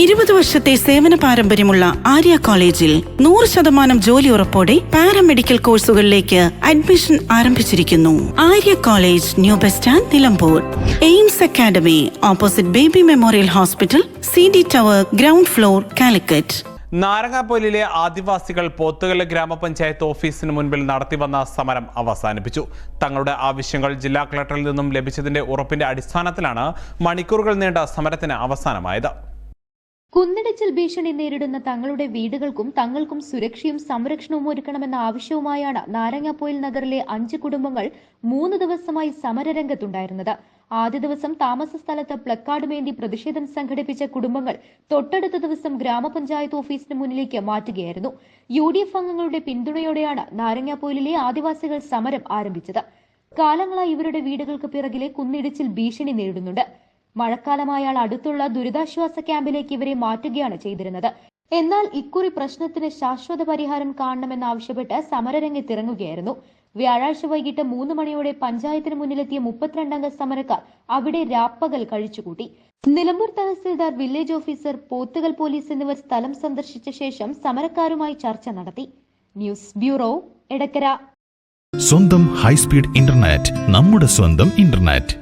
ഇരുപത് വർഷത്തെ സേവന പാരമ്പര്യമുള്ള ആര്യ കോളേജിൽ നൂറ് ശതമാനം ജോലി ഉറപ്പോടെ പാരാമെഡിക്കൽ കോഴ്സുകളിലേക്ക് അഡ്മിഷൻ ആരംഭിച്ചിരിക്കുന്നു. Arya college new bus stand Nilambur. AIMS academy opposite baby memorial hospital C D tower ground floor Calicut. നാരങ്ങാപ്പൊലിലെ ആദിവാസികൾ പോത്തുകല്ല് ഗ്രാമപഞ്ചായത്ത് ഓഫീസിന് മുൻപിൽ നടത്തിവന്ന സമരം അവസാനിപ്പിച്ചു. തങ്ങളുടെ ആവശ്യങ്ങൾ ജില്ലാ കളക്ടറിൽ നിന്നും ലഭിച്ചതിന്റെ ഉറപ്പിന്റെ അടിസ്ഥാനത്തിലാണ് മണിക്കൂറുകൾ നീണ്ട സമരത്തിന് അവസാനമായത്. കുന്നിടിച്ചിൽ ഭീഷണി നേരിടുന്ന തങ്ങളുടെ വീടുകൾക്കും തങ്ങൾക്കും സുരക്ഷയും സംരക്ഷണവും ഒരുക്കണമെന്ന ആവശ്യവുമായാണ് നാരങ്ങാപ്പൊയിൽ നഗറിലെ അഞ്ച് കുടുംബങ്ങൾ മൂന്ന് ദിവസമായി സമരരംഗത്തുണ്ടായിരുന്നത്. ആദ്യ ദിവസം താമസ സ്ഥലത്ത് പ്ലക്കാർഡുമേന്തി പ്രതിഷേധം സംഘടിപ്പിച്ച കുടുംബങ്ങൾ തൊട്ടടുത്ത ദിവസം ഗ്രാമപഞ്ചായത്ത് ഓഫീസിന് മുന്നിലേക്ക് മാറ്റുകയായിരുന്നു. യു ഡി എഫ് അംഗങ്ങളുടെ പിന്തുണയോടെയാണ് നാരങ്ങാപ്പോയിലെ ആദിവാസികൾ സമരം ആരംഭിച്ചത്. കാലങ്ങളായി ഇവരുടെ വീടുകൾക്ക് പിറകിലെ കുന്നിടിച്ചിൽ ഭീഷണി നേരിടുന്നുണ്ട്. മഴക്കാലമായാൽ അടുത്തുള്ള ദുരിതാശ്വാസ ക്യാമ്പിലേക്ക് ഇവരെ മാറ്റുകയാണ് ചെയ്തിരുന്നത്. എന്നാൽ ഇക്കുറി പ്രശ്നത്തിന് ശാശ്വത പരിഹാരം കാണണമെന്നാവശ്യപ്പെട്ട് സമരരംഗത്തിറങ്ങുകയായിരുന്നു വ്യാഴാഴ്ച വൈകിട്ട് മൂന്ന് മണിയോടെ പഞ്ചായത്തിന് മുന്നിലെത്തിയ മുപ്പത്തിരണ്ടംഗ സമരക്കാർ അവിടെ രാപ്പകൽ കഴിച്ചുകൂട്ടി. Nilambur tahsildar village officer Pothukal police എന്നിവർ സ്ഥലം സന്ദർശിച്ച ശേഷം സമരക്കാരുമായി ചർച്ച നടത്തി. News bureau Edakkara. സ്വന്തം ഹൈസ്പീഡ് ഇന്റർനെറ്റ് നമ്മുടെ സ്വന്തം ഇന്റർനെറ്റ്.